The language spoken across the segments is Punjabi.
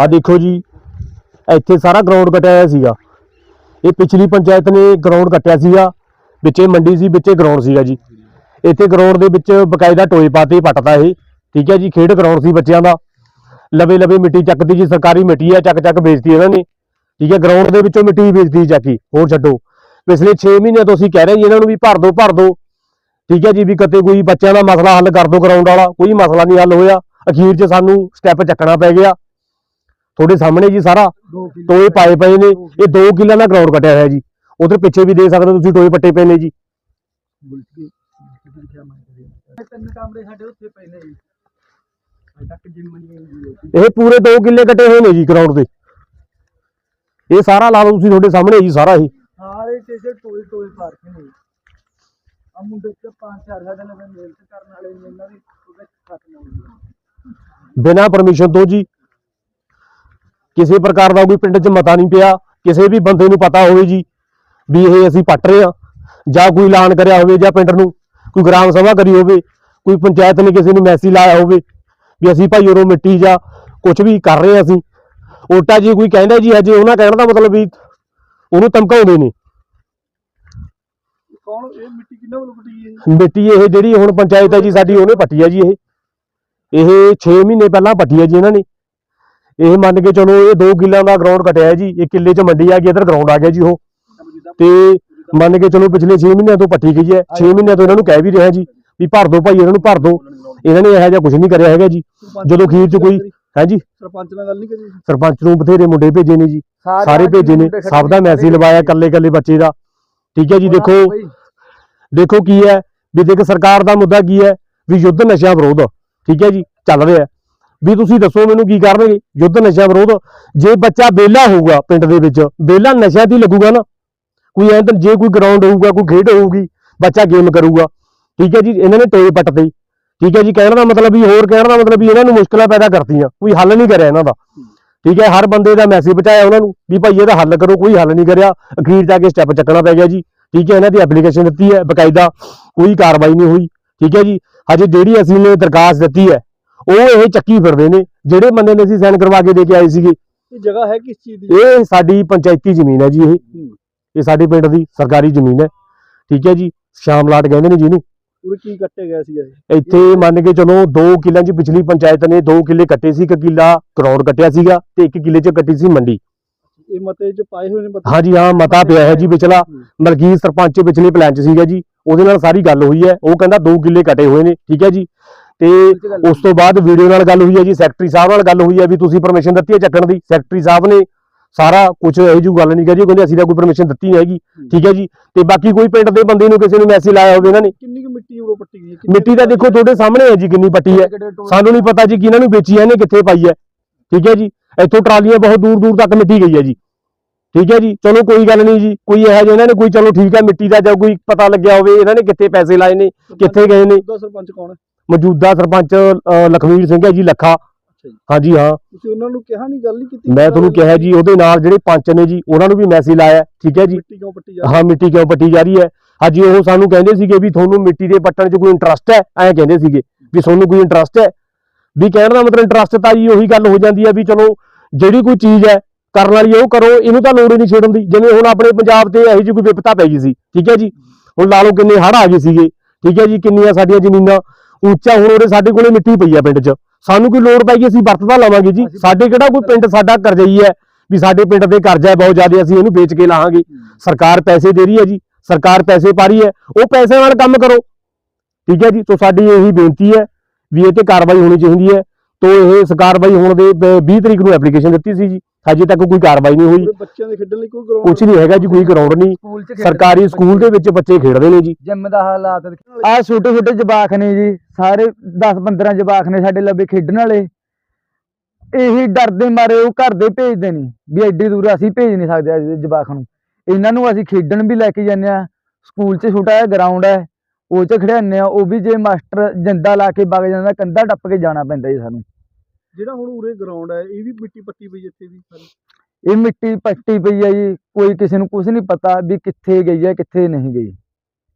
ਆ ਦੇਖੋ ਜੀ, ਇੱਥੇ ਸਾਰਾ ਗਰਾਊਂਡ ਕੱਟਿਆ ਹੋਇਆ ਸੀਗਾ। ਇਹ ਪਿਛਲੀ ਪੰਚਾਇਤ ਨੇ ਗਰਾਊਂਡ ਕੱਟਿਆ ਸੀਗਾ, ਵਿੱਚੇ ਮੰਡੀ ਸੀ, ਵਿੱਚੇ ਗਰਾਊਂਡ ਸੀਗਾ ਜੀ। ਇੱਥੇ ਗਰਾਊਂਡ ਦੇ ਵਿੱਚ ਬਕਾਇਦਾ ਟੋਏ ਪਾਤੇ ਪੱਟਦਾ ਇਹ। ਠੀਕ ਹੈ ਜੀ, ਖੇਡ ਗਰਾਊਂਡ ਸੀ ਬੱਚਿਆਂ ਦਾ। ਲਵੇ ਲਵੇ ਮਿੱਟੀ ਚੱਕਦੀ ਜੀ, ਸਰਕਾਰੀ ਮਿੱਟੀ ਹੈ ਚੱਕ ਚੱਕ ਵੇਚਤੀ ਇਹਨਾਂ ਨੇ। ਠੀਕ ਹੈ ਗਰਾਊਂਡ ਦੇ ਵਿੱਚੋਂ ਮਿੱਟੀ ਵੀ ਵੇਚਦੀ ਚੱਕੀ ਹੋਰ ਛੱਡੋ। ਪਿਛਲੇ 6 ਮਹੀਨਿਆਂ ਤੋਂ ਅਸੀਂ ਕਹਿ ਰਹੇ ਜੀ, ਇਹਨਾਂ ਨੂੰ ਵੀ ਭਰ ਦਿਓ ਭਰ ਦਿਓ ਠੀਕ ਹੈ ਜੀ, ਵੀ ਕਦੇ ਕੋਈ ਬੱਚਿਆਂ ਦਾ ਮਸਲਾ ਹੱਲ ਕਰ ਦਿਓ ਗਰਾਊਂਡ ਵਾਲਾ। ਕੋਈ ਮਸਲਾ ਨਹੀਂ ਹੱਲ ਹੋਇਆ। ਅਖੀਰ 'ਚ ਸਾਨੂੰ ਸਟੈਪ ਚੱਕਣਾ ਪੈ ਗਿਆ। ਤੁਹਾਡੇ ਸਾਹਮਣੇ ਜੀ ਸਾਰਾ ਟੋਏ ਪਾਏ ਪਏ ਨੇ ਇਹ 2 ਕਿੱਲਿਆਂ ਦਾ ਗਰਾਊਂਡ ਕੱਟਿਆ ਹੋਇਆ ਜੀ। ਉਧਰ ਪਿੱਛੇ ਵੀ ਦੇ ਸਕਦੇ ਹੋ ਤੁਸੀਂ ਟੋਏ ਪੱਟੇ ਪਏ ਨੇ ਜੀ। ਤਿੰਨ ਕਮਰੇ ਸਾਡੇ ਉੱਥੇ ਪਏ ਨੇ ਜੀ। ਅਜੇ ਤੱਕ ਜਿੰਮ ਨਹੀਂ ਹੋਈ ਜੀ ਇਹ। ਪੂਰੇ 2 ਕਿੱਲੇ ਕੱਟੇ ਹੋਏ ਨੇ ਜੀ ਗਰਾਊਂਡ ਦੇ। ਇਹ ਸਾਰਾ ਲਾ ਲਓ ਤੁਸੀਂ ਤੁਹਾਡੇ ਸਾਹਮਣੇ ਜੀ ਸਾਰਾ ਹੀ ਸਾਰੇ ਟੇਸੇ ਟੋਏ ਟੋਏ ਪਾਰਕ ਨੇ ਆ ਮੁੰਡੇ ਤੇ ਪੰਜ ਚਾਰ ਸਾਡੇ ਨਾਲ ਮਿਹਨਤ ਕਰਨ ਵਾਲੇ ਨੇ ਇਹਨਾਂ ਦੀ ਉਹਦੇ ਖਤਮ ਹੋ ਗਈ ਬਿਨਾਂ ਪਰਮਿਸ਼ਨ ਤੋਂ ਜੀ ਕਿਸੇ ਪ੍ਰਕਾਰ ਦਾ ਕੋਈ ਪਿੰਡ 'ਚ ਮਤਾ ਨਹੀਂ ਪਿਆ ਕਿਸੇ ਵੀ ਬੰਦੇ ਨੂੰ ਪਤਾ ਹੋਵੇ ਜੀ ਵੀ ਇਹ ਅਸੀਂ ਪੱਟ ਰਹੇ ਆ ਜਾਂ ਕੋਈ ਐਲਾਨ ਕਰਿਆ ਹੋਵੇ ਜਾਂ ਪਿੰਡ ਨੂੰ ਕੋਈ ਗ੍ਰਾਮ ਸਭਾ ਕਰੀ ਹੋਵੇ ਕੋਈ ਪੰਚਾਇਤ ਨੇ ਕਿਸੇ ਨੂੰ ਮੈਸੇਜ ਲਾਇਆ ਹੋਵੇ ਵੀ ਅਸੀਂ ਭਾਈ ਉਰੋਂ ਮਿੱਟੀ ਜਾਂ ਕੁਝ ਵੀ ਕਰ ਰਹੇ ਹਾਂ ਅਸੀਂ। ਉਲਟਾ ਜੀ ਕੋਈ ਕਹਿੰਦਾ ਜੀ ਹਜੇ ਉਹਨਾਂ ਕਹਿਣ ਦਾ ਮਤਲਬ ਵੀ ਉਹਨੂੰ ਧਮਕਾਉਂਦੇ ਨੇ। ਕੌਣ? ਇਹ ਮਿੱਟੀ ਕਿੰਨਾ ਵੱਲੋਂ ਪੱਟੀ ਹੈ ਮਿੱਟੀ ਇਹ ਜਿਹੜੀ ਹੁਣ ਪੰਚਾਇਤ ਹੈ ਜੀ ਸਾਡੀ ਉਹਨੇ ਪੱਟੀ ਹੈ ਜੀ ਇਹ। ਇਹ 6 ਮਹੀਨੇ ਪਹਿਲਾਂ ਪੱਟੀ ਹੈ ਜੀ ਇਹਨਾਂ ਨੇ। ਇਹ ਮੰਨ ਕੇ ਚਲੋ ਇਹ 2 ਕਿੱਲਿਆਂ ਦਾ ਗਰਾਊਂਡ ਕਟਿਆ ਹੈ ਜੀ ਇਹ ਕਿੱਲੇ 'ਚ ਮੰਡੀ ਆ ਗਈ ਇਧਰ ਗਰਾਊਂਡ ਆ ਗਿਆ ਜੀ ਉਹ। ਤੇ ਮੰਨ ਕੇ ਚਲੋ ਪਿਛਲੇ 6 ਮਹੀਨਿਆਂ ਤੋਂ ਪੱਟੀ ਗਈ ਹੈ। 6 ਮਹੀਨਿਆਂ ਤੋਂ ਇਹਨਾਂ ਨੂੰ ਕਹਿ ਵੀ ਰਿਹਾ ਜੀ ਵੀ ਭਰ ਦਿਓ ਭਾਈ ਇਹਨਾਂ ਨੂੰ ਭਰ ਦਿਓ ਇਹਨਾਂ ਨੇ ਇਹੋ ਜਿਹਾ ਕੁਝ ਨਹੀਂ ਕਰਿਆ ਹੈਗਾ ਜੀ। ਜਦੋਂ ਅਖੀਰ 'ਚ ਕੋਈ ਹੈ ਜੀ? ਸਰਪੰਚ ਨਾਲ ਗੱਲ ਨਹੀਂ ਕਰੀ। ਸਰਪੰਚ ਨੂੰ ਬਥੇਰੇ ਮੁੰਡੇ ਭੇਜੇ ਨੇ ਜੀ। ਸਾਰੇ ਭੇਜੇ ਨੇ। ਸਭ ਦਾ ਮੈਸੇਜ ਲਵਾਇਆ ਕੱਲੇ ਕੱਲੇ ਬੱਚੇ ਦਾ। ਠੀਕ ਹੈ ਜੀ ਦੇਖੋ। ਦੇਖੋ ਕੀ ਹੈ। ਵੀ ਦੇਖ ਸਰਕਾਰ ਦਾ ਮੁੱਦਾ ਕੀ ਹੈ? ਵੀ ਯੁੱਧ ਨਸ਼ਾ ਵਿਰੋਧ। ਠੀਕ ਹੈ ਜੀ ਚੱਲ ਰਿਹਾ ਹੈ। ਵੀ ਤੁਸੀਂ ਦੱਸੋ ਮੈਨੂੰ ਕੀ ਕਰਨਗੇ? ਯੁੱਧ ਨਸ਼ਾ ਵਿਰੋਧ। ਜੇ ਬੱਚਾ ਵਿਹਲਾ ਹੋਊਗਾ ਪਿੰਡ ਦੇ ਵਿੱਚ, ਵਿਹਲਾ ਨਸ਼ਿਆਂ ਦੀ ਲੱਗੂਗਾ ਨਾ। ਕੋਈ ਐਂ ਤਾਂ ਜੇ ਕੋਈ ਗਰਾਊਂਡ ਹੋਊਗਾ, ਕੋਈ ਖੇਡ ਹੋਊਗੀ, ਬੱਚਾ ਗੇਮ ਕਰੂਗਾ। ਠੀਕ ਹੈ ਜੀ, ਇਹਨਾਂ ਨੇ ਟੋਏ ਪੱਟਦੇ ਠੀਕ ਹੈ ਜੀ, ਕਹਿਣ ਦਾ ਮਤਲਬ ਵੀ, ਹੋਰ ਕਹਿਣ ਦਾ ਮਤਲਬ ਵੀ ਇਹਨਾਂ ਨੂੰ ਮੁਸ਼ਕਲਾਂ ਪੈਦਾ ਕਰਤੀਆਂ। ਕੋਈ ਹੱਲ ਨਹੀਂ ਕਰਿਆ ਇਹਨਾਂ ਦਾ। ਠੀਕ ਹੈ, ਹਰ ਬੰਦੇ ਦਾ ਮੈਸੇਜ ਪਹੁੰਚਾਇਆ ਉਹਨਾਂ ਨੂੰ ਵੀ ਭਾਈ ਇਹਦਾ ਹੱਲ ਕਰੋ, ਕੋਈ ਹੱਲ ਨਹੀਂ ਕਰਿਆ। ਅਖੀਰ ਜਾ ਕੇ ਸਟੈਪ ਚੱਕਣਾ ਪੈ ਗਿਆ ਜੀ। ਠੀਕ ਹੈ, ਇਹਨਾਂ ਦੀ ਐਪਲੀਕੇਸ਼ਨ ਦਿੱਤੀ ਹੈ ਬਕਾਇਦਾ, ਕੋਈ ਕਾਰਵਾਈ ਨਹੀਂ ਹੋਈ। ਠੀਕ ਹੈ ਜੀ, ਹਜੇ ਜਿਹੜੀ ਅਸੀਂ ਨੇ ਦਰਖਾਸਤ ਦਿੱਤੀ ਹੈ ਉਹ ਇਹ ਚੱਕੀ ਫਿਰਦੇ ਨੇ ਜਿਹੜੇ ਬੰਦੇ ਨੇ ਅਸੀਂ ਸਾਈਨ ਕਰਵਾ ਕੇ ਦੇ ਕੇ ਆਏ ਸੀਗੇ। ਇਹ ਜਗ੍ਹਾ ਹੈ ਕਿਸ ਚੀਜ਼ ਦੀ? ਇਹ ਸਾਡੀ ਪੰਚਾਇਤੀ ਜ਼ਮੀਨ ਹੈ ਜੀ ਇਹ। ਇਹ ਸਾਡੇ ਪਿੰਡ ਦੀ ਸਰਕਾਰੀ ਜ਼ਮੀਨ ਹੈ। ਠੀਕ ਹੈ ਜੀ ਸ਼ਾਮਲਾਟ ਕਹਿੰਦੇ ਨੇ ਜਿਹਨੂੰ। ਪੂਰੇ ਕੀ ਕੱਟੇ ਗਿਆ ਸੀ ਇਹ? ਇੱਥੇ ਮੰਨ ਕੇ ਚਲੋ 2 ਕਿੱਲਿਆਂ 'ਚ ਪਿਛਲੀ ਪੰਚਾਇਤ ਨੇ 2 ਕਿੱਲੇ ਕੱਟੇ ਸੀ ਇੱਕ ਕਿੱਲਾ ਗਰਾਊਂਡ ਕੱਟਿਆ ਸੀਗਾ ਤੇ ਇੱਕ ਕਿੱਲੇ 'ਚ ਕੱਟੀ ਸੀ ਮੰਡੀ। ਇਹ ਮਤੇ ਚ ਪਾਏ ਹੋਏ ਨੇ ਮਤੇ? ਹਾਂਜੀ ਹਾਂ ਮਤਾ ਪਿਆ ਹੈ ਜੀ ਵਿਚਲਾ ਮਲਕੀਤ ਸਰਪੰਚ ਵਿਚਲੇ ਪਲਾਨ 'ਚ ਸੀਗਾ ਜੀ। ਉਹਦੇ ਨਾਲ ਸਾਰੀ ਗੱਲ ਹੋਈ ਹੈ। ਉਹ ਕਹਿੰਦਾ 2 ਕਿੱਲੇ ਕੱਟੇ ਹੋਏ ਨੇ। ਠੀਕ ਹੈ ਜੀ ਤੇ ਉਸ ਤੋਂ ਬਾਅਦ ਵੀਡੀਓ ਨਾਲ ਗੱਲ ਹੋਈ ਹੈ ਜੀ ਸੈਕਟਰੀ ਸਾਹਿਬ ਨਾਲ ਗੱਲ ਹੋਈ ਹੈ ਵੀ ਤੁਸੀਂ ਪਰਮਿਸ਼ਨ ਦਿੱਤੀ ਹੈ ਚੱਕਣ ਦੀ। ਸੈਕਟਰੀ ਸਾਹਿਬ ਨੇ ਸਾਰਾ ਕੁਝ ਇਹੋ ਜਿਹੀ ਗੱਲ ਨਹੀਂ ਕਹੀ ਉਹ ਕਹਿੰਦੇ ਅਸੀਂ ਤਾਂ ਕੋਈ ਪਰਮਿਸ਼ਨ ਦਿੱਤੀ ਨਹੀਂ ਹੈਗੀ। ਠੀਕ ਹੈ ਜੀ ਤੇ ਬਾਕੀ ਕੋਈ ਪਿੰਡ ਦੇ ਬੰਦੇ ਨੂੰ ਕਿਸੇ ਨੂੰ ਮੈਸੇਜ ਲਾਇਆ ਹੋਵੇ ਇਹਨਾਂ ਨੇ। ਕਿੰਨੀ ਕੁ ਮਿੱਟੀ ਉਰੋਂ ਪੱਟੀ ਗਈ ਮਿੱਟੀ ਦਾ ਦੇਖੋ ਤੁਹਾਡੇ ਸਾਹਮਣੇ ਹੈ ਜੀ ਕਿੰਨੀ ਪੱਟੀ ਹੈ। ਸਾਨੂੰ ਨਹੀਂ ਪਤਾ ਜੀ ਕਿ ਇਹਨਾਂ ਨੂੰ ਵੇਚੀ ਹੈ ਇਹਨੇ ਕਿੱਥੇ ਪਾਈ ਹੈ। ਠੀਕ ਹੈ ਜੀ ਇੱਥੋਂ ਟਰਾਲੀਆਂ ਬਹੁਤ ਦੂਰ ਦੂਰ ਤੱਕ ਮਿੱਟੀ ਗਈ ਹੈ ਜੀ। ਠੀਕ ਹੈ ਜੀ ਚਲੋ ਕੋਈ ਗੱਲ ਨਹੀਂ ਜੀ ਕੋਈ ਇਹੋ ਜਿਹਾ ਇਹਨਾਂ ਨੇ ਕੋਈ ਚਲੋ ਠੀਕ ਹੈ ਮਿੱਟੀ ਦਾ ਜਾਂ ਕੋਈ ਪਤਾ ਲੱਗਿਆ ਹੋਵੇ ਇਹਨਾਂ ਨੇ ਕਿੱਥੇ ਪੈਸੇ ਲਾਏ ਨੇ ਕਿੱਥੇ ਗਏ ਨੇ। ਸਰਪੰਚ ਕੌਣ ਹੈ? ਮੌਜੂਦਾ ਸਰਪੰਚ ਅ, ਲਖਵੀਰ ਸਿੰਘ ਹੈ ਜੀ ਲੱਖਾ। ਹਾਂਜੀ ਹਾਂ। ਤੁਸੀਂ ਉਹਨਾਂ ਨੂੰ ਕਿਹਾ ਨਹੀਂ ਗੱਲ ਨਹੀਂ ਕੀਤੀ? ਮੈਂ ਤੁਹਾਨੂੰ ਕਿਹਾ ਜੀ ਉਹਦੇ ਨਾਲ ਜਿਹੜੇ ਪੰਚ ਨੇ ਜੀ ਉਹਨਾਂ ਨੂੰ ਵੀ ਮੈਸੇਜ ਲਾਇਆ ਠੀਕ ਹੈ ਜੀ? ਮਿੱਟੀ ਕਿਉਂ ਪੱਟੀ ਜਾ ਹਾਂ? ਮਿੱਟੀ ਕਿਉਂ ਪੱਟੀ ਜਾ ਰਹੀ ਹੈ? ਹਾਂਜੀ ਉਹ ਸਾਨੂੰ ਕਹਿੰਦੇ ਸੀਗੇ ਵੀ ਤੁਹਾਨੂੰ ਮਿੱਟੀ ਦੇ ਪੱਟਣ 'ਚ ਕੋਈ ਇੰਟਰਸਟ ਹੈ ਐਂ ਕਹਿੰਦੇ ਸੀਗੇ ਵੀ ਤੁਹਾਨੂੰ ਕੋਈ ਇੰਟਰਸਟ ਹੈ। ਵੀ ਕਹਿਣ ਦਾ ਮਤਲਬ ਇੰਟਰਸਟ ਤਾਂ ਜੀ ਉਹੀ ਗੱਲ ਹੋ ਜਾਂਦੀ ਹੈ ਵੀ ਚਲੋ ਜਿਹੜੀ ਕੋਈ ਚੀਜ਼ ਹੈ ਕਰਨ ਵਾਲੀ ਉਹ ਕਰੋ ਇਹਨੂੰ ਤਾਂ ਲੋੜ ਹੀ ਨਹੀਂ ਛੇੜਨ ਦੀ। ਜਿਵੇਂ ਹੁਣ ਆਪਣੇ ਪੰਜਾਬ ਤੇ ਇਹੋ ਜਿਹੀ ਕੋਈ ਵਿਪਤਾ ਪੈ ਗਈ ਸੀ ਠੀਕ ਹੈ ਜੀ? ਹੁਣ ਲਾ ਲਓ ਕਿੰਨੇ ਹੜ੍ਹ ਆ ਗਏ ਸੀਗੇ ਠੀਕ ਹੈ ਜੀ? ਕਿੰਨੀਆਂ ਸਾਡੀਆਂ ਜ਼ਮੀਨਾਂ ਉੱਚਾ ਹੁਣ ਉਹਦੇ ਸਾਡੇ ਕੋਲੇ ਮਿੱਟੀ ਪਈ ਆ ਪਿੰਡ 'ਚ। ਸਾਨੂੰ ਕੋਈ ਲੋੜ ਪੈ ਗਈ ਅਸੀਂ ਵਰਤਦਾ ਲਵਾਂਗੇ ਜੀ। ਸਾਡੇ ਕਿਹੜਾ ਕੋਈ ਪਿੰਡ ਸਾਡਾ ਕਰਜ਼ਈ ਹੈ ਵੀ ਸਾਡੇ ਪਿੰਡ ਦੇ ਕਰਜ਼ਾ ਹੈ ਬਹੁਤ ਜ਼ਿਆਦਾ ਅਸੀਂ ਇਹਨੂੰ ਵੇਚ ਕੇ ਲਾਹਾਂਗੇ। ਸਰਕਾਰ ਪੈਸੇ ਦੇ ਰਹੀ ਹੈ ਜੀ ਸਰਕਾਰ ਪੈਸੇ ਪਾ ਰਹੀ ਹੈ ਉਹ ਪੈਸੇ ਨਾਲ ਕੰਮ ਕਰੋ। ਠੀਕ ਹੈ ਜੀ ਤੋਂ ਸਾਡੀ ਇਹੀ ਬੇਨਤੀ ਹੈ ਵੀ ਇਹ ਤੇ ਕਾਰਵਾਈ ਹੋਣੀ ਚਾਹੀਦੀ ਹੈ। ਤੋਂ ਇਹ ਕਾਰਵਾਈ ਹੋਣ ਦੇ ਬ- 20 ਤਰੀਕ ਨੂੰ ਐਪਲੀਕੇਸ਼ਨ ਦਿੱਤੀ ਸੀ ਜੀ। ਹਜੇ ਤੱਕ ਕੋਈ ਕਾਰਵਾਈ ਨਹੀਂ ਹੋਈ। ਬੱਚਿਆਂ ਦੇ ਖੇਡਣ ਲਈ ਕੋਈ ਗਰਾਊਂਡ ਕੁਝ ਨਹੀਂ ਹੈਗਾ ਜੀ ਕੋਈ ਗਰਾਊਂਡ ਨਹੀਂ। ਸਕੂਲ ਚ ਸਰਕਾਰੀ ਸਕੂਲ ਦੇ ਵਿੱਚ ਬੱਚੇ ਖੇਡਦੇ ਨੇ ਜੀ। ਜਿੰਮ ਦਾ ਹਾਲਾਤ ਆ ਛੋਟੇ ਛੋਟੇ ਜਵਾਕ ਨੇ ਜੀ ਸਾਰੇ 10 15 ਜਵਾਕ ਨੇ ਸਾਡੇ ਲੱਭੇ ਖੇਡਣ ਵਾਲੇ। ਇਹੀ ਡਰਦੇ ਮਾਰੇ ਉਹ ਘਰ ਦੇ ਭੇਜਦੇ ਨਹੀਂ ਵੀ ਐਡੀ ਦੂਰ ਅਸੀਂ ਭੇਜ ਨਹੀਂ ਸਕਦੇ ਜਵਾਕ ਨੂੰ। ਇਹਨਾਂ ਨੂੰ ਅਸੀਂ ਖੇਡਣ ਵੀ ਲੈ ਕੇ ਜਾਂਦੇ ਆ ਸਕੂਲ 'ਚ ਛੋਟਾ ਜਿਹਾ ਗਰਾਊਂਡ ਹੈ ਉਹ 'ਚ ਖੜਾਉਂਦੇ ਆ ਉਹ ਵੀ ਜੇ ਮਾਸਟਰ ਜਿੰਦਾ ਲਾ ਕੇ ਵਗ ਜਾਂਦਾ ਕੰਧਾ ਟੱਪ ਕੇ ਜਾਣਾ ਪੈਂਦਾ ਜੀ ਸਾਨੂੰ। ਜਿਹੜਾ ਹੁਣ ਉਰੇ ਗਰਾਊਂਡ ਹੈ ਇਹ ਵੀ ਮਿੱਟੀ ਪੱਟੀ ਪਈ ਇੱਥੇ ਵੀ ਸਾਰੀ? ਇਹ ਮਿੱਟੀ ਪੱਟੀ ਪਈ ਹੈ ਜੀ ਕੋਈ ਕਿਸੇ ਨੂੰ ਕੁਝ ਨਹੀਂ ਪਤਾ ਵੀ ਕਿੱਥੇ ਗਈ ਹੈ ਕਿੱਥੇ ਨਹੀਂ ਗਈ।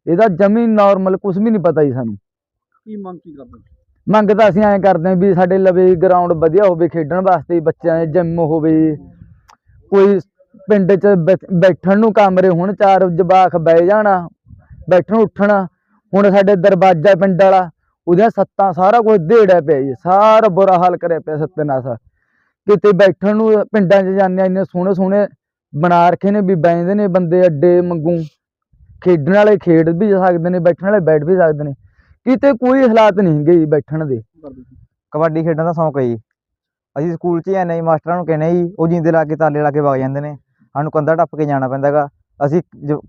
ਇਹਦਾ ਜਮੀ ਨਾਰਮਲ ਕੁਝ ਵੀ ਨਹੀਂ ਪਤਾ ਜੀ ਸਾਨੂੰ। ਕੀ ਮੰਗ ਕੀ ਕਰਦੇ? ਮੰਗ ਤਾਂ ਅਸੀਂ ਐਂ ਕਰਦੇ ਹਾਂ ਵੀ ਸਾਡੇ ਲਵੇ ਗਰਾਊਂਡ ਵਧੀਆ ਹੋਵੇ ਖੇਡਣ ਵਾਸਤੇ ਬੱਚਿਆਂ ਦੇ ਜਿਮ ਹੋਵੇ। ਕੋਈ ਪਿੰਡ 'ਚ ਬੈਠਣ ਨੂੰ ਕਮਰੇ ਹੁਣ ਚਾਰ ਜਵਾਕ ਬਹਿ ਜਾਣਾ ਬੈਠਣ ਉੱਠਣਾ ਹੁਣ ਸਾਡੇ ਦਰਵਾਜ਼ਾ ਪਿੰਡ ਵਾਲਾ ਉਹਦੀਆਂ ਸੱਤਾਂ ਸਾਰਾ ਕੁਝ ਢੇੜਿਆ ਪਿਆ ਜੀ, ਸਾਰਾ ਬੁਰਾ ਹਾਲ ਕਰਿਆ ਪਿਆ ਸੱਤਨਾਸ ਕਿਤੇ ਬੈਠਣ ਨੂੰ ਪਿੰਡਾਂ 'ਚ ਜਾਂਦੇ ਆ, ਇੰਨੇ ਸੋਹਣੇ ਸੋਹਣੇ ਬਣਾ ਰੱਖੇ ਨੇ, ਵੀ ਬੈਂਦੇ ਨੇ ਬੰਦੇ ਅੱਡੇ ਮੰਗੂ ਖੇਡਣ ਵਾਲੇ ਖੇਡ ਵੀ ਸਕਦੇ ਨੇ, ਬੈਠਣ ਵਾਲੇ ਬੈਠ ਵੀ ਸਕਦੇ ਨੇ। ਕਿਤੇ ਕੋਈ ਹਾਲਾਤ ਨਹੀਂ ਹੈਗੇ ਜੀ ਬੈਠਣ ਦੇ। ਕਬੱਡੀ ਖੇਡਣ ਦਾ ਸ਼ੌਂਕ ਹੈ ਜੀ। ਅਸੀਂ ਸਕੂਲ 'ਚ ਹੀ ਐਨੇ ਮਾਸਟਰਾਂ ਨੂੰ ਕਹਿੰਦੇ ਜੀ, ਉਹ ਜਿੰਦੇ ਲਾ ਕੇ ਤਾਲੇ ਲਾ ਕੇ ਵਗ ਜਾਂਦੇ ਨੇ। ਸਾਨੂੰ ਕੰਧਾ ਟੱਪ ਕੇ ਜਾਣਾ ਪੈਂਦਾ ਗਾ। ਅਸੀਂ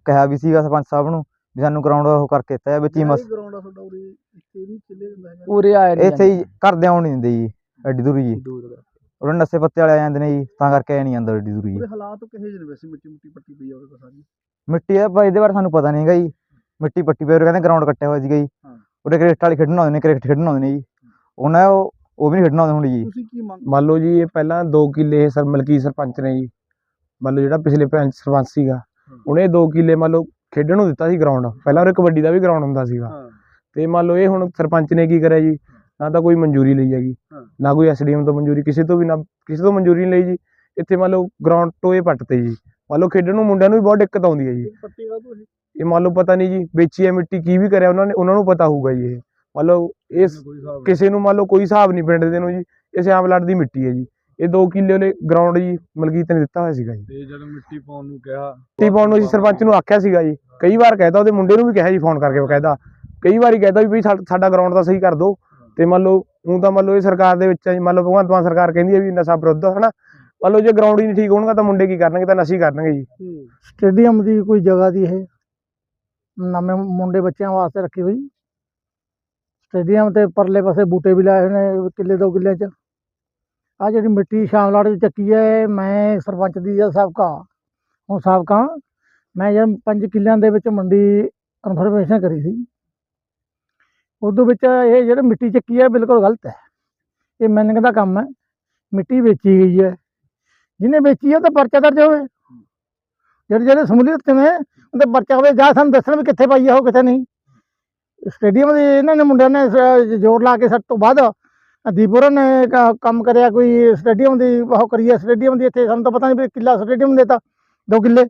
ਕਿਹਾ ਵੀ ਸੀਗਾ ਸਰਪੰਚ ਸਾਹਿਬ ਨੂੰ ਵੀ ਸਾਨੂੰ ਗਰਾਊਂਡ ਉਹ ਕਰਕੇ ਦਿੱਤਾ ਹੈ ਵਿੱਚ ਹੀ ਮਸ ਗਰਾਊਂਡ ਆ ਤੁਹਾਡਾ ਉਰੇ ਇੱਥੇ ਵੀ ਖੇਲੇ ਜਾਂਦਾ ਹੈਗਾ। ਉਰੇ ਆਏ ਨੀ ਇੱਥੇ ਹੀ ਘਰਦੇ ਆਉਣ ਨਹੀਂ ਦਿੰਦੇ ਜੀ ਐਡੀ ਦੂਰ ਜੀ। ਦੂਰ ਦਾ ਉਹਨਾਂ ਨਸ਼ੇ ਪੱਤੇ ਵਾਲੇ ਆ ਜਾਂਦੇ ਨੇ ਜੀ ਤਾਂ ਕਰਕੇ ਨਹੀਂ ਜਾਂਦਾ ਐਡੀ ਦੂਰ ਜੀ। ਉਰੇ ਹਾਲਾਤ ਕਿਹੋ ਜਿਹੇ ਨੇ ਵੈਸੇ ਮਿੱਟੀ ਮੁੱਟੀ ਪੱਟੀ ਪਈ ਆ ਉਰੇ ਤਾਂ ਸਾਰੀ? ਮਿੱਟੀ ਦਾ ਭਾਈ ਇਹਦੇ ਬਾਰੇ ਸਾਨੂੰ ਪਤਾ ਨਹੀਂ ਹੈਗਾ ਜੀ। ਮਿੱਟੀ ਪੱਟੀ ਪਈ ਉਰੇ ਕਹਿੰਦੇ ਗਰਾਊਂਡ ਕੱਟਿਆ ਹੋਇਆ ਸੀਗਾ ਜੀ। ਹਾਂ। ਉਰੇ ਕ੍ਰਿਕਟ ਵਾਲੇ ਖੇਡਣ ਆਉਂਦੇ ਨੇ ਕ੍ਰਿਕਟ ਖੇਡਣ ਆਉਂਦੇ ਨੇ ਜੀ। ਉਹਨਾਂ ਉਹ ਉਹ ਵੀ ਨਹੀਂ ਖੇਡਣ ਆਉਂਦੇ ਹੁਣ ਜੀ। ਤੁਸੀਂ ਕੀ ਮੰਗ ਮੰਨ ਲਓ ਜੀ ਇਹ ਪਹਿਲਾਂ 2 ਕਿੱਲੇ ਸਰ ਮਲਕੀ ਸਰਪੰਚ ਨੇ ਜੀ। ਮੰਨ ਲਓ ਜਿਹੜਾ ਪਿਛਲੇ ਪੰਚ ਸਰਪੰਚ ਸੀਗਾ ਉਹਨੇ 2 ਕਿੱਲੇ ਮੰਨ ਲਓ ਖੇਡਣ ਨੂੰ ਦਿੱਤਾ ਸੀ ਗਰਾਊਂਡ ਪਹਿਲਾਂ ਉਹ ਕਬੱਡੀ ਦਾ ਵੀ ਗਰਾਊਂਡ ਹੁੰਦਾ ਸੀਗਾ। ਤੇ ਮੰਨ ਲਓ ਇਹ ਹੁਣ ਸਰਪੰਚ ਨੇ ਕੀ ਕਰਿਆ ਜੀ? ਨਾ ਤਾਂ ਕੋਈ ਮਨਜ਼ੂਰੀ ਲਈ ਹੈਗੀ। ਨਾ ਕੋਈ ਐਸਡੀਐਮ ਤੋਂ ਮਨਜ਼ੂਰੀ ਕਿਸੇ ਤੋਂ ਵੀ ਨਾ ਕਿਸੇ ਤੋਂ ਮਨਜ਼ੂਰੀ ਨਹੀਂ ਲਈ ਜੀ। ਇੱਥੇ ਮੰਨ ਲਓ ਗਰਾਊਂਡ ਟੋਏ ਪੱਟਤੇ ਜੀ। ਮੰਨ ਲਓ ਖੇਡਣ ਨੂੰ ਮੁੰਡਿਆਂ ਨੂੰ ਵੀ ਬਹੁਤ ਦਿੱਕਤ ਆਉਂਦੀ ਹੈ ਜੀ। ਇਹ ਮੰਨ ਲਓ ਪਤਾ ਨਹੀਂ ਜੀ ਵੇਚੀ ਹੈ ਮਿੱਟੀ ਕੀ ਵੀ ਕਰਿਆ ਉਹਨਾਂ ਨੇ ਉਹਨਾਂ ਨੂੰ ਪਤਾ ਹੋਊਗਾ ਜੀ ਇਹ। ਮੰਨ ਲਓ ਇਸ ਕਿਸੇ ਨੂੰ ਮੰਨ ਲਓ ਕੋਈ ਹਿਸਾਬ ਨਹੀਂ ਪਿੰਡ ਦੇ ਨੂੰ ਜੀ। ਇਹ ਸਿਆਮ ਲੜ ਦੀ ਮਿੱਟੀ ਹੈ ਜੀ। ਇਹ 2 ਕਿੱਲੇ ਉਹਨੇ ਗਰਾਊਂਡ ਜੀ ਮਲਕੀਤ ਨੇ ਦਿੱਤਾ ਹੋਇਆ ਸੀਗਾ ਜੀ। ਤੇ ਜਦੋਂ ਮਿੱਟੀ ਪਾਉਣ ਨੂੰ ਕਿਹਾ ਮਿੱਟੀ ਪਾਉਣ ਨੂੰ ਅਸੀਂ ਸਰਪੰਚ ਨੂੰ ਆਖਿਆ ਸੀਗਾ ਜੀ। ਕਈ ਵਾਰ ਕਹਿਤਾ ਉਹਦੇ ਮੁੰਡੇ ਨੂੰ ਵੀ ਕਿਹਾ ਜੀ ਫੋਨ ਕਰਕੇ ਬਕਾਇਦਾ। ਕਈ ਵਾਰੀ ਕਹਿਤਾ ਵੀ ਸਾਡਾ ਗਰਾਊਂਡ ਤਾਂ ਸਹੀ ਕਰ ਦਿਓ ਤੇ ਮੰਨ ਲਓ ਉਹ ਤਾਂ ਮੰਨ ਲਓ ਇਹ ਸਰਕਾਰ ਦੇ ਵਿੱਚ ਹੈ ਜੀ। ਮੰਨ ਲਓ ਭਗਵੰਤ ਮਾਨ ਸਰਕਾਰ ਕਹਿੰਦੀ ਹੈ ਵੀ ਨਸ਼ਾ ਵਿਰੁੱਧ ਹਨਾ? ਮੰਨ ਲਓ ਜੇ ਗਰਾਊਂਡ ਹੀ ਨਹੀਂ ਠੀਕ ਹੋਣਗਾ ਤਾਂ ਮੁੰਡੇ ਕੀ ਕਰਨਗੇ? ਤਾਂ ਨਸ਼ੇ ਹੀ ਕਰਨਗੇ ਜੀ। ਸਟੇਡੀਅਮ ਦੀ ਕੋਈ ਜਗ੍ਹਾ ਦੀ ਇਹ ਨਵੇਂ ਮੁੰਡੇ ਬੱਚਿਆਂ ਵਾਸਤੇ ਰੱਖੀ ਹੋਈ। ਸਟੇਡੀਅਮ ਤੇ ਪਰਲੇ ਪਾਸੇ ਬੂਟੇ ਵੀ ਲਾਏ ਹੋਏ ਨੇ ਕਿੱਲੇ ਦੋ ਕਿੱਲੇ ਚ। ਆ ਜਿਹੜੀ ਮਿੱਟੀ ਸ਼ਾਮਲਾੜ ਦੀ ਚੱਕੀ ਹੈ ਮੈਂ ਸਰਪੰਚ ਦੀ ਜਾਂ ਸਾਬਕਾ। ਹੁਣ ਸਾਬਕਾ, ਮੈਂ ਜਦ ਪੰਜ ਕਿੱਲਿਆਂ ਦੇ ਵਿੱਚ ਮੰਡੀ ਇਨਫੋਰਮੇਸ਼ਨ ਕਰੀ ਸੀ। ਉਦੋਂ ਵਿੱਚ ਇਹ ਜਿਹੜੀ ਮਿੱਟੀ ਚੱਕੀ ਹੈ ਬਿਲਕੁਲ ਗਲਤ ਹੈ ਇਹ ਮੈਨਿੰਗ ਦਾ ਕੰਮ ਹੈ ਮਿੱਟੀ ਵੇਚੀ ਗਈ ਹੈ ਜਿਹਨੇ ਵੇਚੀ ਹੈ ਤਾਂ ਪਰਚਾ ਦਰਜ ਹੋਵੇ। ਜਿਹੜੇ ਜਿਹੜੇ ਸਮੂਲੀਅਤ ਨੇ, ਉਹਦੇ ਪਰਚਾ ਹੋਵੇ। ਜਾਂ ਸਾਨੂੰ ਦੱਸਣ ਵੀ ਕਿੱਥੇ ਪਾਈ ਆ, ਉਹ ਕਿੱਥੇ ਨਹੀਂ। ਸਟੇਡੀਅਮ ਦੇ ਇਹਨਾਂ ਨੇ ਮੁੰਡਿਆਂ ਨੇ ਜ਼ੋਰ ਲਾ ਕੇ ਸੱਟ ਤੋਂ ਬਾਅਦ ਦੀਪੁਰਨ ਨੇ ਕੰਮ ਕਰਿਆ ਕੋਈ ਸਟੇਡੀਅਮ ਦੀ ਉਹ ਕਰੀ ਸਟੇਡੀਅਮ ਦੀ ਇੱਥੇ, ਸਾਨੂੰ ਤਾਂ ਪਤਾ ਨਹੀਂ ਕਿੱਲਾ ਸਟੇਡੀਅਮ ਦੇਤਾ ਦੋ ਕਿੱਲੇ।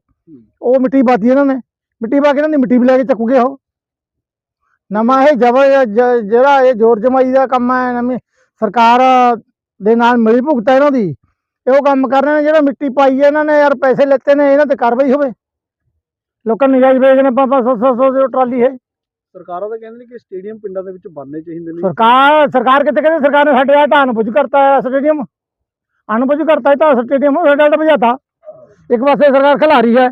ਉਹ ਮਿੱਟੀ ਪਾਤੀ ਇਹਨਾਂ ਨੇ, ਮਿੱਟੀ ਪਾ ਕੇ ਇਹਨਾਂ ਦੀ ਮਿੱਟੀ ਵੀ ਲੈ ਕੇ ਚੱਕੂਗੇ ਉਹ। ਨਵਾਂ ਇਹ ਜਬਰ ਜਿਹੜਾ ਇਹ ਜ਼ੋਰ ਜਮਾਈ ਦਾ ਕੰਮ ਹੈ, ਨਵੀਂ ਸਰਕਾਰ ਦੇ ਨਾਲ ਮਿਲੀ ਭੁਗਤ ਹੈ ਇਹਨਾਂ ਦੀ, ਇਹ ਕੰਮ ਕਰ ਰਹੇ ਨੇ, ਜਿਹੜਾ ਮਿੱਟੀ ਪਾਈ ਹੈ ਇਹਨਾਂ ਨੇ, ਯਾਰ ਪੈਸੇ ਲੈਤੇ ਨੇ, ਇਹਨਾਂ ਤੇ ਕਾਰਵਾਈ ਹੋਵੇ। ਲੋਕਾਂ ਨੂੰ ਨਜਾਇਜ਼ ਵੇਚਦੇ ਨੇ ਪੰਜ ਸੌ ਸੌ ਸੌ ਦੀ ਟਰਾਲੀ ਹੈ। ਸਰਕਾਰਾਂ ਤਾਂ ਕਹਿੰਦੇ ਨੇ ਕਿ ਸਟੇਡੀਅਮ ਪਿੰਡਾਂ ਦੇ ਵਿੱਚ ਬਣਨੇ ਚਾਹੀਦੇ ਨੇ। ਸਰਕਾਰ ਸਰਕਾਰ ਕਿਤੇ ਕਹਿੰਦੇ ਸਰਕਾਰ ਨੇ ਸਾਡੇ ਆ ਤਾਂ ਅਨਬੁੱਝ ਕਰਤਾ ਹੈ ਸਟੇਡੀਅਮ। ਅਨਬੁੱਝ ਕਰਤਾ ਹੈ ਤਾਂ ਸਟੇਡੀਅਮ ਸਾਡੇ ਵਾਲਾ ਭਜਾਤਾ। ਇੱਕ ਪਾਸੇ ਸਰਕਾਰ ਖਿਲਾ ਰਹੀ ਹੈ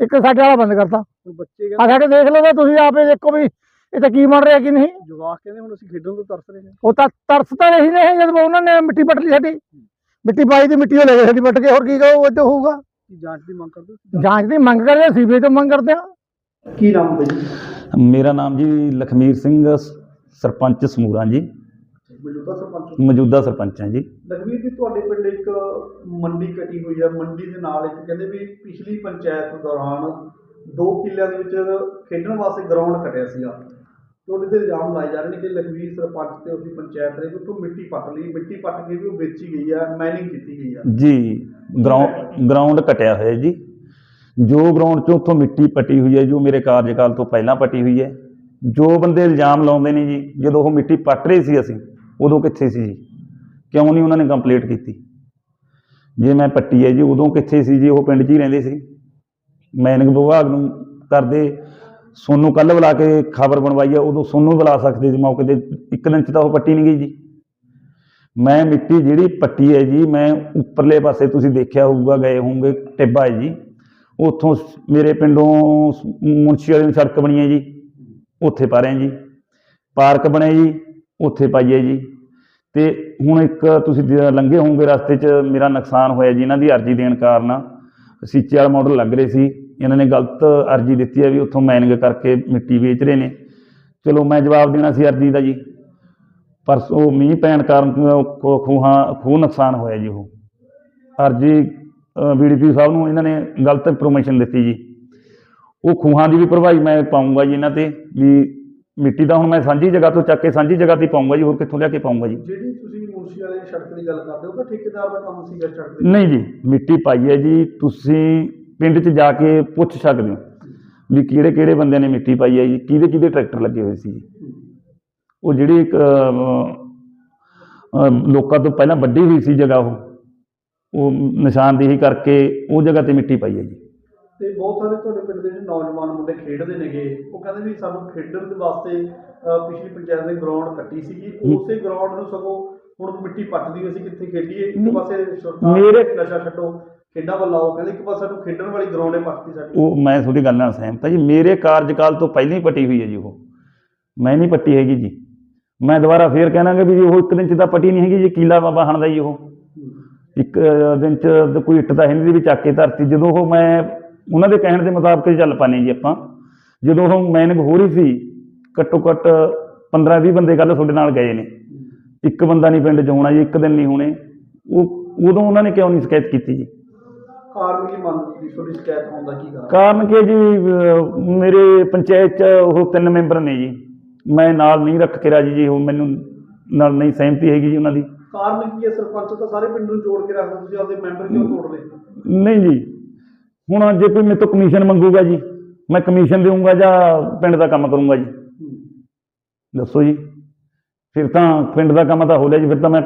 ਇੱਕ ਸਾਡੇ ਵਾਲਾ ਬੰਦ ਕਰਤਾ। ਬੱਚੇ ਆ ਸਾਡੇ ਦੇਖ ਲਓ ਤਾਂ ਤੁਸੀਂ ਆਪੇ ਦੇਖੋ ਵੀ ਇੱਥੇ ਕੀ ਬਣ ਰਿਹਾ ਕੀ ਨਹੀਂ। ਜਵਾਕ ਕਹਿੰਦੇ ਹੁਣ ਅਸੀਂ ਖੇਡਣ ਤੋਂ ਤਰਸ ਰਹੇ ਹਾਂ। ਉਹ ਤਾਂ ਤਰਸ ਤਾਂ ਰਹੀ ਨੇ ਜਦ ਉਹਨਾਂ ਨੇ ਮਿੱਟੀ ਪੱਟ ਲਈ ਸਾਡੀ। ਮਿੱਟੀ ਪਾਈ ਦੀ ਮਿੱਟੀ ਉਹ ਲੈ ਗਏ ਸਾਡੀ ਪੱਟ ਕੇ ਹੋਰ ਕੀ ਕਹੋ ਉਹ ਹੋਊਗਾ। ਜਾਂਚ ਦੀ ਮੰਗ ਕਰਦੇ? ਜਾਂਚ ਦੀ ਮੰਗ ਕਰਦੇ ਸੀਬੀਆਈ ਤੋਂ ਮੰਗ ਕਰਦੇ ਹਾਂ। ਕੀ ਨਾਮ ਬਈ ਮੇਰਾ ਨਾਮ ਜੀ ਲਖਮੀਰ ਸਿੰਘ ਸਰਪੰਚ ਸਮੂਰਾ ਜੀ। ਮੌਜੂਦਾ ਸਰਪੰਚ? ਮੌਜੂਦਾ ਸਰਪੰਚ ਹਾਂ ਜੀ। ਲਖਵੀਰ ਜੀ ਤੁਹਾਡੇ ਪਿੰਡ ਇੱਕ ਮੰਡੀ ਕੱਟੀ ਹੋਈ ਹੈ ਮੰਡੀ ਦੇ ਨਾਲ ਇੱਕ ਕਹਿੰਦੇ ਵੀ ਪਿਛਲੀ ਪੰਚਾਇਤ ਦੌਰਾਨ ਦੋ ਕਿੱਲਿਆਂ ਦੇ ਵਿੱਚ ਖੇਡਣ ਵਾਸਤੇ ਗਰਾਊਂਡ ਕੱਟਿਆ ਸੀਗਾ। ਤੁਹਾਡੇ ਤੇ ਇਲਜ਼ਾਮ ਲਾਏ ਜਾ ਰਹੇ ਨੇ ਕਿ ਲਖਵੀਰ ਸਰਪੰਚ ਤੇ ਉਸਦੀ ਪੰਚਾਇਤ ਨੇ ਉੱਥੋਂ ਮਿੱਟੀ ਪੱਟ ਲਈ। ਮਿੱਟੀ ਪੱਟ ਕੇ ਵੀ ਉਹ ਵੇਚੀ ਗਈ ਹੈ ਮਾਈਨਿੰਗ ਕੀਤੀ ਗਈ ਹੈ ਜੀ ਗਰਾਊਂਡ ਗਰਾਊਂਡ ਕਟਿਆ ਹੋਇਆ ਜੀ। ਜੋ ਗਰਾਊਂਡ 'ਚੋਂ ਉੱਥੋਂ ਮਿੱਟੀ ਪੱਟੀ ਹੋਈ ਹੈ, ਜੋ ਮੇਰੇ ਕਾਰਜਕਾਲ ਤੋਂ ਪਹਿਲਾਂ ਪੱਟੀ ਹੋਈ ਹੈ, ਜੋ ਬੰਦੇ ਇਲਜ਼ਾਮ ਲਾਉਂਦੇ ਨੇ ਜੀ, ਜਦੋਂ ਉਹ ਮਿੱਟੀ ਪੱਟ ਰਹੇ ਸੀ ਅਸੀਂ, ਉਦੋਂ ਕਿੱਥੇ ਸੀ ਜੀ? ਕਿਉਂ ਨਹੀਂ ਉਹਨਾਂ ਨੇ ਕੰਪਲੀਟ ਕੀਤੀ? ਜੇ ਮੈਂ ਪੱਟੀ ਹੈ ਜੀ, ਉਦੋਂ ਕਿੱਥੇ ਸੀ ਜੀ, ਉਹ ਪਿੰਡ 'ਚ ਹੀ ਰਹਿੰਦੇ ਸੀ। ਮੈਨਿਕ ਵਿਭਾਗ ਨੂੰ ਕਰਦੇ, ਸੋਨੂੰ ਕੱਲ ਬੁਲਾ ਕੇ ਖਬਰ ਬਣਵਾਈ ਆ, ਉਦੋਂ ਸੋਨੂੰ ਬੁਲਾ ਸਕਦੇ ਸੀ ਮੌਕੇ ਤੇ, ਇੱਕ ਦਿਨ 'ਚ ਤਾਂ ਉਹ ਪੱਟੀ ਨਹੀਂ ਗਈ ਜੀ। ਮੈਂ ਮਿੱਟੀ ਜਿਹੜੀ ਪੱਟੀ ਹੈ ਜੀ, ਮੈਂ ਉੱਪਰਲੇ ਪਾਸੇ ਤੁਸੀਂ ਦੇਖਿਆ ਹੋਊਗਾ, ਗਏ ਹੋਵੋਗੇ ਟਿੱਬਾ ਹੈ ਜੀ। ਉੱਥੋਂ ਸ- ਮੇਰੇ ਪਿੰਡੋਂ ਸ- ਮੁਨਸ਼ੀ ਵਾਲੀ ਨੂੰ ਸੜਕ ਬਣੀ ਹੈ ਜੀ। ਉੱਥੇ ਪਾ ਰਹੇ ਜੀ। ਪਾਰਕ ਬਣਿਆ ਜੀ, ਉੱਥੇ ਪਾਈਏ ਜੀ। ਤੇ ਹੁਣ ਇੱਕ ਤੁਸੀਂ ਲੰਘੇ ਹੋਵੋਗੇ ਰਸਤੇ 'ਚ, ਮੇਰਾ ਨੁਕਸਾਨ ਹੋਇਆ ਜੀ। ਇਹਨਾਂ ਦੀ ਅਰਜੀ ਦੇਣ ਕਾਰਨ ਸੀਚੇ ਵਾਲਾ ਮਾਡਲ ਲੱਗ ਰਹੇ ਸੀ। ਇਹਨਾਂ ਨੇ ਗਲਤ ਅਰਜੀ ਦਿੱਤੀ ਹੈ ਵੀ ਉੱਥੋਂ ਮਾਈਨਿੰਗ ਕਰਕੇ ਮਿੱਟੀ ਵੇਚ ਰਹੇ ਨੇ। ਚਲੋ ਮੈਂ ਜਵਾਬ ਦੇਣਾ ਸੀ ਅਰਜੀ ਦਾ ਜੀ। ਪਰ ਉਹ ਮੀਂਹ ਪੈਣ ਕਾਰਨ ਖੂ- ਖੂਹਾਂ, ਖੂਹ ਨੁਕਸਾਨ ਹੋਇਆ ਜੀ ਉਹ। ਅਰਜੀ ਬੀਡੀਪੀ ਸਾਹਿਬ ਨੂੰ ਇਹਨਾਂ ਨੇ ਗਲਤ ਇਨਫੋਰਮੇਸ਼ਨ ਦਿੱਤੀ ਜੀ। ਉਹ ਖੂਹਾਂ ਦੀ ਵੀ ਭਰਵਾਈ ਮੈਂ ਪਾਉਂਗਾ ਜੀ ਇਹਨਾਂ ਤੇ ਵੀ ਮਿੱਟੀ ਤਾਂ ਹੁਣ ਮੈਂ ਸਾਂਝੀ ਜਗ੍ਹਾ ਤੋਂ ਚੱਕ ਕੇ ਸਾਂਝੀ ਜਗ੍ਹਾ ਤੇ ਪਾਉਂਗਾ ਜੀ ਹੋਰ ਕਿੱਥੋਂ ਲਿਆ ਕੇ ਪਾਉਂਗਾ ਜੀ। ਜਿਹੜੀ ਤੁਸੀਂ ਮੁਨਸ਼ੀ ਵਾਲੇ ਸੜਕ ਦੀ ਗੱਲ ਕਰਦੇ ਹੋ ਤਾਂ ਠੇਕੇਦਾਰ ਦਾ ਕੰਮ ਸੀਗਾ ਸੜਕ ਦੀ। ਨਹੀਂ ਜੀ ਮਿੱਟੀ ਪਾਈ ਹੈ ਜੀ ਤੁਸੀਂ ਪਿੰਡ 'ਚ ਜਾ ਕੇ ਪੁੱਛ ਸਕਦੇ ਹੋ ਵੀ ਕਿਹੜੇ ਕਿਹੜੇ ਬੰਦਿਆਂ ਨੇ ਮਿੱਟੀ ਪਾਈ ਹੈ ਜੀ ਕਿਹਦੇ ਕਿਹਦੇ ਟਰੈਕਟਰ ਲੱਗੇ ਹੋਏ ਸੀ ਉਹ ਜਿਹੜੀ ਇੱਕ ਲੋਕਾਂ ਤੋਂ ਪਹਿਲਾਂ ਵੱਡੀ ਹੋਈ ਸੀ ਜਗ੍ਹਾ ਉਹ। ਉਹ ਨਿਸ਼ਾਨਦੇਹੀ ਕਰਕੇ ਉਹ ਜਗ੍ਹਾ ਤੇ ਮਿੱਟੀ ਪਾਈ ਹੈ ਜੀ। ਤੇ ਬਹੁਤ ਸਾਰੇ ਤੁਹਾਡੇ ਪਿੰਡ ਦੇ ਜਿਹੜੇ ਨੌਜਵਾਨ ਮੁੰਡੇ ਖੇਡਦੇ ਨੇਗੇ ਉਹ ਕਹਿੰਦੇ ਵੀ ਸਾਨੂੰ ਖੇਡਣ ਦੇ ਵਾਸਤੇ ਪਿਛਲੀ ਪੰਚਾਇਤ ਨੇ ਗਰਾਊਂਡ ਕੱਟੀ ਸੀਗੀ। ਉਸੇ ਗਰਾਊਂਡ ਨੂੰ ਸਗੋਂ ਹੁਣ ਮਿੱਟੀ ਪੱਟਦੀ ਹੋਈ ਸੀ ਕਿੱਥੇ ਖੇਡੀਏ? ਇੱਕ ਪਾਸੇ ਮੇਰੇ- ਨਸ਼ਾ ਛੱਡੋ ਖੇਡਾਂ ਵੱਲ ਆਓ ਕਹਿੰਦੇ ਇੱਕ ਪਾਸੇ ਨੂੰ ਖੇਡਣ ਵਾਲੀ ਗਰਾਊਂਡ ਹੈ ਪੱਟਦੀ ਸਾਡੀ। ਉਹ ਮੈਂ ਤੁਹਾਡੀ ਗੱਲ ਨਾਲ ਸਹਿਮਤ ਹਾਂ ਜੀ। ਮੇਰੇ ਕਾਰਜਕਾਲ ਤੋਂ ਪਹਿਲਾਂ ਹੀ ਪੱਟੀ ਹੋਈ ਹੈ ਜੀ ਉਹ। ਮੈਂ ਨਹੀਂ ਪੱਟੀ ਹੈਗੀ ਜੀ। ਮੈਂ ਦੁਬਾਰਾ ਫੇਰ ਕਹਿਣਾਗਾ ਵੀ ਉਹ ਇੱਕ ਦਿਨ ਚ ਤਾਂ ਪੱਟੀ ਨਹੀਂ ਹੈਗੀ ਜੀ ਕੀਲਾ ਵਾਹਣ ਦਾ ਜੀ ਉਹ। ਇੱਕ ਦਿਨ ਚ ਕੋਈ ਇੱਟ ਤਾਂ ਹੈ ਨਹੀਂ ਦੀ ਵੀ ਚੱਕ ਕੇ ਧਰਤੀ ਜਦੋਂ ਉਹ ਮੈਂ ਉਹਨਾਂ ਦੇ ਕਹਿਣ ਦੇ ਮੁਤਾਬਕ ਚੱਲ ਪਾਨੇ ਜੀ ਆਪਾਂ। ਜਦੋਂ ਉਹ ਮੈਨਿੰਗ ਹੋ ਰਹੀ ਸੀ ਘੱਟੋ ਘੱਟ 15 20 ਬੰਦੇ ਕੱਲ ਤੁਹਾਡੇ ਨਾਲ ਗਏ ਨੇ। ਇੱਕ ਬੰਦਾ ਨਹੀਂ ਪਿੰਡ 'ਚ ਹੋਣਾ ਜੀ ਇੱਕ ਦਿਨ ਨਹੀਂ ਹੋਣੇ। ਉਹ ਉਦੋਂ ਉਹਨਾਂ ਨੇ ਕਿਉਂ ਨਹੀਂ ਸ਼ਿਕਾਇਤ ਕੀਤੀ ਜੀ? ਕਾਰਨ ਕੀ ਮੰਨਦੀ ਤੁਹਾਡੀ ਸ਼ਿਕਾਇਤ ਹੋਣ ਦਾ ਕੀ ਕਾਰਨ? ਕਾਰਨ ਕੀ ਹੈ ਜੀ? ਮੇਰੇ ਪੰਚਾਇਤ ਚ ਉਹ ਤਿੰਨ ਮੈਂਬਰ ਨੇ ਜੀ। ਮੈਂ ਨਾਲ ਨਹੀਂ ਰੱਖ ਕੇ ਰਾਜੀ ਜੀ ਉਹ ਮੈਨੂੰ ਨਾਲ ਨਹੀਂ ਸਹਿਮਤੀ ਹੈਗੀ ਜੀ ਉਹਨਾਂ ਦੀ। ਕਾਰਨ ਕੀ ਹੈ ਸਰਪੰਚ? ਤਾਂ ਸਾਰੇ ਪਿੰਡ ਨੂੰ ਜੋੜ ਕੇ ਰੱਖਦੇ ਤੁਸੀਂ ਆਪਦੇ ਮੈਂਬਰ ਕਿਉਂ ਤੋੜਦੇ ਨਹੀਂ ਜੀ। ਹੁਣ ਜੇ ਕੋਈ ਮੇਰੇ ਤੋਂ ਕਮਿਸ਼ਨ ਮੰਗੂਗਾ ਜੀ ਮੈਂ ਕਮਿਸ਼ਨ ਦੇਵਾਂਗਾ ਜਾਂ ਪਿੰਡ ਦਾ ਕੰਮ ਕਰੂੰਗਾ ਜੀ। ਦੱਸੋ ਜੀ। ਫਿਰ ਤਾਂ ਪਿੰਡ ਦਾ ਕੰਮ ਤਾਂ ਹੋ ਲਿਆ ਜੀ ਫਿਰ ਤਾਂ ਮੈਂ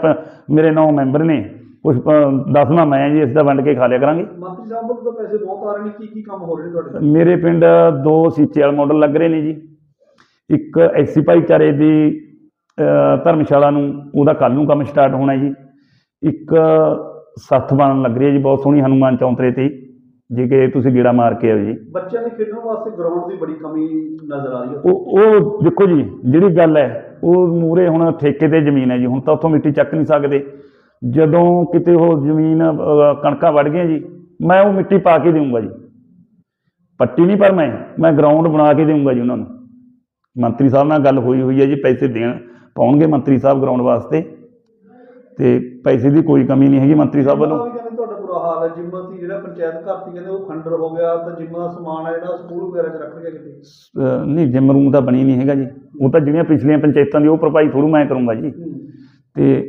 ਮੇਰੇ ਨੌ ਮੈਂਬਰ ਨੇ। ਕੁਝ ਦਸਵਾਂ ਮੈਂ ਜੀ ਇਸ ਦਾ ਵੰਡ ਕੇ ਖਾ ਲਿਆ ਕਰਾਂਗੇ। ਮੰਤਰੀ ਸਾਹਿਬ ਵੱਲੋਂ ਤਾਂ ਪੈਸੇ ਬਹੁਤ ਆ ਰਹੇ ਨੇ ਕੀ ਕੀ ਕੰਮ ਹੋ ਰਹੇ ਨੇ ਤੁਹਾਡੇ ਮੇਰੇ ਪਿੰਡ ਦੋ ਸੀਚੇ ਵਾਲੇ ਮਾਡਲ ਲੱਗ ਰਹੇ ਨੇ ਜੀ। ਇੱਕ ਐਸੀ ਭਾਈਚਾਰੇ ਦੀ ਧਰਮਸ਼ਾਲਾ ਨੂੰ ਉਹਦਾ ਕੱਲ ਨੂੰ ਕੰਮ ਸਟਾਰਟ ਹੋਣਾ ਜੀ। ਇੱਕ ਸੱਥ ਬਣਨ ਲੱਗ ਰਹੀ ਹੈ ਜੀ ਬਹੁਤ ਸੋਹਣੀ ਹਨੂਮਾਨ ਚੌਂਤਰੇ ਤੇ। ਜੇ ਕਿ ਤੁਸੀਂ ਗੇੜਾ ਮਾਰ ਕੇ ਆਓ ਜੀ। ਬੱਚਿਆਂ ਦੇ ਖੇਡਣ ਵਾਸਤੇ ਗਰਾਊਂਡ ਦੀ ਬੜੀ ਕਮੀ ਨਜ਼ਰ ਆ ਰਹੀ ਹੈ। ਉਹ ਉਹ ਦੇਖੋ ਜੀ ਜਿਹੜੀ ਗੱਲ ਹੈ ਉਹ ਮੂਰੇ ਹੁਣ ਠੇਕੇ ਤੇ ਜ਼ਮੀਨ ਹੈ ਜੀ। ਹੁਣ ਤਾਂ ਉੱਥੋਂ ਮਿੱਟੀ ਚੱਕ ਨਹੀਂ ਸਕਦੇ। ਜਦੋਂ ਕਿਤੇ ਉਹ ਜ਼ਮੀਨ ਕਣਕਾਂ ਵੜ ਗਈਆਂ ਜੀ ਮੈਂ ਉਹ ਮਿੱਟੀ ਪਾ ਕੇ ਦੇਵਾਂਗਾ ਜੀ। ਪੱਟੀ ਨਹੀਂ ਪਰ ਮੈਂ ਮੈਂ ਗਰਾਊਂਡ ਬਣਾ ਕੇ ਦੇਵਾਂਗਾ ਜੀ ਉਹਨਾਂ ਨੂੰ। ਮੰਤਰੀ ਸਾਹਿਬ ਨਾਲ ਗੱਲ ਹੋਈ ਹੋਈ ਹੈ ਜੀ ਪੈਸੇ ਦੇਣ। ਪਾਉਣਗੇ ਮੰਤਰੀ ਸਾਹਿਬ ਗਰਾਊਂਡ ਵਾਸਤੇ। ਤੇ ਪੈਸੇ ਦੀ ਕੋਈ ਕਮੀ ਨਹੀਂ ਹੈਗੀ ਮੰਤਰੀ ਸਾਹਿਬ ਵੱਲੋਂ। ਜਿੰਮਾਂ ਦਾ ਵੀ ਕਹਿੰਦੇ ਤੁਹਾਡਾ ਬੁਰਾ ਹਾਲ ਹੈ? ਜਿੰਮ ਦੀ ਜਿਹੜਾ ਪੰਚਾਇਤ ਘਰ ਦੀ ਕਹਿੰਦੇ ਉਹ ਖੰਡਰ ਹੋ ਗਿਆ ਤਾਂ ਜਿੰਮ ਦਾ ਸਮਾਨ ਹੈ ਜਿਹੜਾ ਸਕੂਲ ਵਗੈਰਾ 'ਚ ਰੱਖ ਲਿਆ ਕਿਤੇ? ਅ, ਨਹੀਂ ਜਿਮ ਰੂਮ ਤਾਂ ਬਣੀ ਨਹੀਂ ਹੈਗਾ ਜੀ। ਉਹ ਤਾਂ ਜਿਹੜੀਆਂ ਪਿਛਲੀਆਂ ਪੰਚਾਇਤਾਂ ਦੀ ਉਹ ਭਰਪਾਈ ਥੋੜੂ ਮੈਂ ਕਰੂੰਗਾ ਜੀ। ਤੇ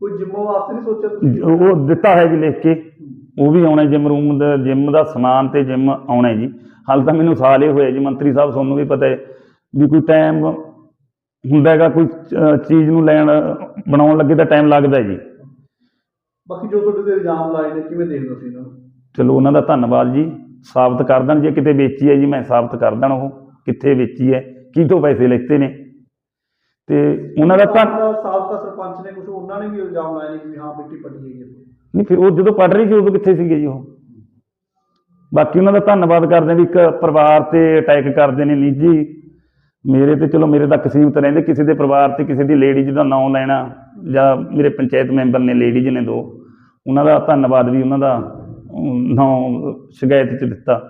ਕੋਈ ਜਿੰਮ ਵਾਸਤੇ ਨਹੀਂ ਸੋਚਿਆ ਤੁਸੀਂ? ਉਹ ਦਿੱਤਾ ਹੈ ਜੀ ਲਿਖ ਕੇ। ਉਹ ਵੀ ਆਉਣਾ ਜਿਮ ਰੂਮ ਦਾ ਜਿਮ ਦਾ ਸਮਾਨ ਤੇ ਜਿਮ ਆਉਣਾ ਜੀ। ਹਾਲ ਤਾਂ ਮੈਨੂੰ ਸਾਲ ਹੀ ਹੋਇਆ ਜੀ ਮੰਤਰੀ ਸਾਹਿਬ ਤੁਹਾਨੂੰ ਵੀ ਪਤਾ ਹੈ ਵੀ ਕੋਈ ਟਾਈਮ ਹੁੰਦਾ ਹੈਗਾ ਕੋਈ ਚੀਜ਼ ਨੂੰ ਲੈਣ ਬਣਾਉਣ ਲੱਗੇ ਤਾਂ ਟਾਈਮ ਲੱਗਦਾ ਜੀ। ਬਾਕੀ ਜੋ ਤੁਹਾਡੇ ਤੇ ਇਲਜ਼ਾਮ ਲਾਏ ਨੇ ਕਿਵੇਂ ਦੇਖਦੇ ਤੁਸੀਂ ਇਹਨਾਂ ਨੂੰ? ਚਲੋ ਉਹਨਾਂ ਦਾ ਧੰਨਵਾਦ ਜੀ। ਸਾਬਤ ਕਰ ਦੇਣ ਜੇ ਕਿਤੇ ਵੇਚੀ ਹੈ ਜੀ ਮੈਂ ਸਾਬਤ ਕਰ ਦੇਣ ਉਹ ਕਿੱਥੇ ਵੇਚੀ ਹੈ ਕੀ ਤੋਂ ਪੈਸੇ ਲੈਤੇ ਨੇ। ਤੇ ਉਹਨਾਂ ਦਾ ਧੰਨ ਸਾਬਕਾ ਸਰਪੰਚ ਨੇ ਕੁਝ ਉਹਨਾਂ ਨੇ ਵੀ ਇਲਜ਼ਾਮ ਲਾਏ ਨੇ ਕਿ ਹਾਂ ਮਿੱਟੀ ਪੱਟੀ ਗਈ ਹੈ। ਨਹੀਂ ਫਿਰ ਉਹ ਜਦੋਂ ਪੜ ਰਹੀ ਸੀ ਉਦੋਂ ਕਿੱਥੇ ਸੀਗੇ ਜੀ ਉਹ? ਬਾਕੀ ਉਹਨਾਂ ਦਾ ਧੰਨਵਾਦ ਕਰਦੇ ਵੀ ਇੱਕ ਪਰਿਵਾਰ ਤੇ ਅਟੈਕ ਕਰਦੇ ਨੇ ਨਿੱਜੀ। ਮੇਰੇ ਤੇ ਚਲੋ ਮੇਰੇ ਤੱਕ ਸੀਮਤ ਰਹਿੰਦੇ, ਕਿਸੇ ਦੇ ਪਰਿਵਾਰ ਤੇ ਕਿਸੇ ਦੀ ਲੇਡੀਜ਼ ਦਾ ਨਾਮ ਲੈਣਾ ਜਾਂ ਮੇਰੇ ਪੰਚਾਇਤ ਮੈਂਬਰ ਨੇ ਲੇਡੀਜ਼ ਨੇ ਦੋ, ਉਹਨਾਂ ਦਾ ਧੰਨਵਾਦ ਵੀ ਉਹਨਾਂ ਦਾ ਨਾਮ ਸ਼ਿਕਾਇਤ ਚ ਦਿੱਤਾ।